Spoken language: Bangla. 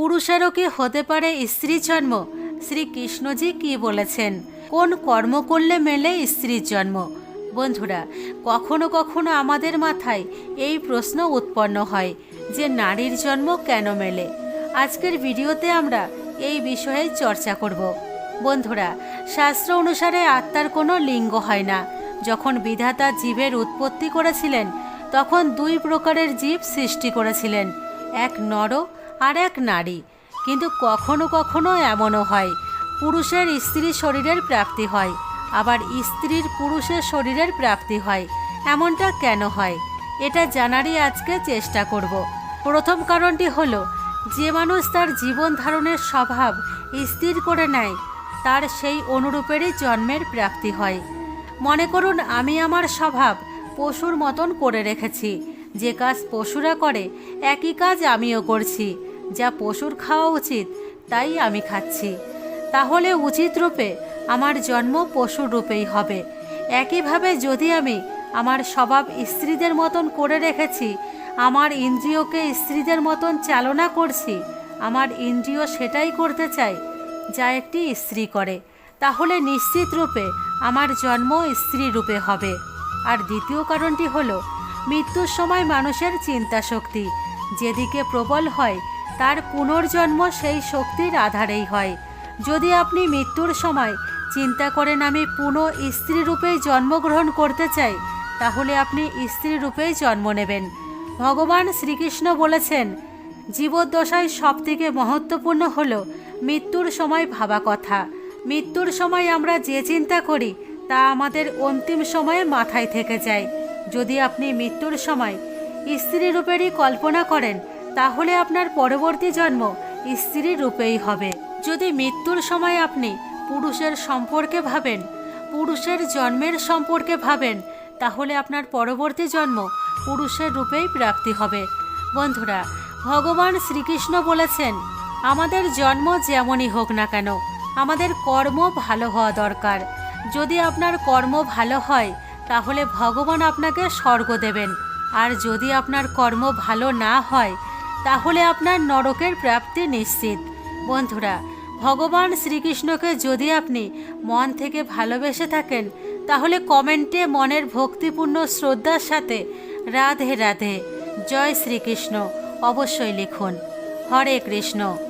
পুরুষেরও কি হতে পারে স্ত্রী জন্ম? শ্রীকৃষ্ণজি কি বলেছেন? কোন কর্ম করলে মেলে স্ত্রীর জন্ম? বন্ধুরা, কখনো কখনো আমাদের মাথায় এই প্রশ্ন উৎপন্ন হয় যে নারীর জন্ম কেন মেলে? আজকের ভিডিওতে আমরা এই বিষয়ে চর্চা করব। বন্ধুরা, শাস্ত্র অনুসারে আত্মার কোনো লিঙ্গ হয় না। যখন বিধাতা জীবের উৎপত্তি করেছিলেন, তখন দুই প্রকারের জীব সৃষ্টি করেছিলেন। এক নর আর এক নারী। কিন্তু কখনো কখনো এমনও হয়, পুরুষের স্ত্রী শরীরের প্রাপ্তি হয়, আবার স্ত্রীর পুরুষের শরীরের প্রাপ্তি হয়। এমনটা কেন হয়? এটা জানারই আজকে চেষ্টা করব। প্রথম কারণটি হলো, যে মানুষ তার জীবন ধারণের স্বভাব স্থির করে নেয়, তার সেই অনুরূপেরই জন্মের প্রাপ্তি হয়। মনে করুন, আমি আমার স্বভাব পশুর মতন করে রেখেছি, যে কাজ পশুরা করে, একই কাজ আমিও করছি। যা পশুর খাওয়া উচিত, তাই আমি খাচ্ছি। তাহলে উচিত রূপে আমার জন্ম পশুর রূপেই হবে। একইভাবে যদি আমি আমার স্বভাব স্ত্রীদের মতন করে রেখেছি, আমার ইন্দ্রিয়কে স্ত্রীদের মতন চালনা করছি, আমার ইন্দ্রিয় সেটাই করতে চাই যা একটি স্ত্রী করে, তাহলে নিশ্চিত রূপে আমার জন্ম স্ত্রী রূপে হবে। আর দ্বিতীয় কারণটি হলো, মৃত্যুর সময় মানুষের চিন্তা শক্তি যেদিকে প্রবল হয় তার পুনর্জন্ম সেই শক্তির আধারেই হয়। যদি আপনি মৃত্যুর সময় চিন্তা করেন আমি পুনঃ স্ত্রী রূপেই জন্মগ্রহণ করতে চাই, তাহলে আপনি স্ত্রী রূপেই জন্ম নেবেন। ভগবান শ্রীকৃষ্ণ বলেছেন, জীবদ্দশায় সবথেকে মহত্বপূর্ণ হল মৃত্যুর সময় ভাবা কথা। মৃত্যুর সময় আমরা যে চিন্তা করি, তা আমাদের অন্তিম সময়ে মাথায় থেকে যায়। যদি আপনি মৃত্যুর সময় স্ত্রী রূপেরই কল্পনা করেন তাহলে আপনার পরবর্তী জন্ম স্ত্রী রূপেই হবে। যদি মৃত্যুর সময় আপনি পুরুষের সম্পর্কে ভাবেন, পুরুষের জন্মের সম্পর্কে ভাবেন, তাহলে আপনার পরবর্তী জন্ম পুরুষের রূপেই প্রাপ্তি হবে। বন্ধুরা, ভগবান শ্রীকৃষ্ণ বলেছেন, আমাদের জন্ম যেমনই হোক না কেন, আমাদের কর্ম ভালো হওয়া দরকার। যদি আপনার কর্ম ভালো হয়, তাহলে ভগবান আপনাকে স্বর্গ দেবেন। আর যদি আপনার কর্ম ভালো না হয় তাহলে আপনার নরকের প্রাপ্তি নিশ্চিত। বন্ধুরা, ভগবান শ্রীকৃষ্ণকে যদি আপনি মন থেকে ভালোবেসে থাকেন, তাহলে কমেন্টে মনের ভক্তিপূর্ণ শ্রদ্ধার সাথে রাধে রাধে। জয় শ্রীকৃষ্ণ। অবশ্যই লিখুন। হরে কৃষ্ণ।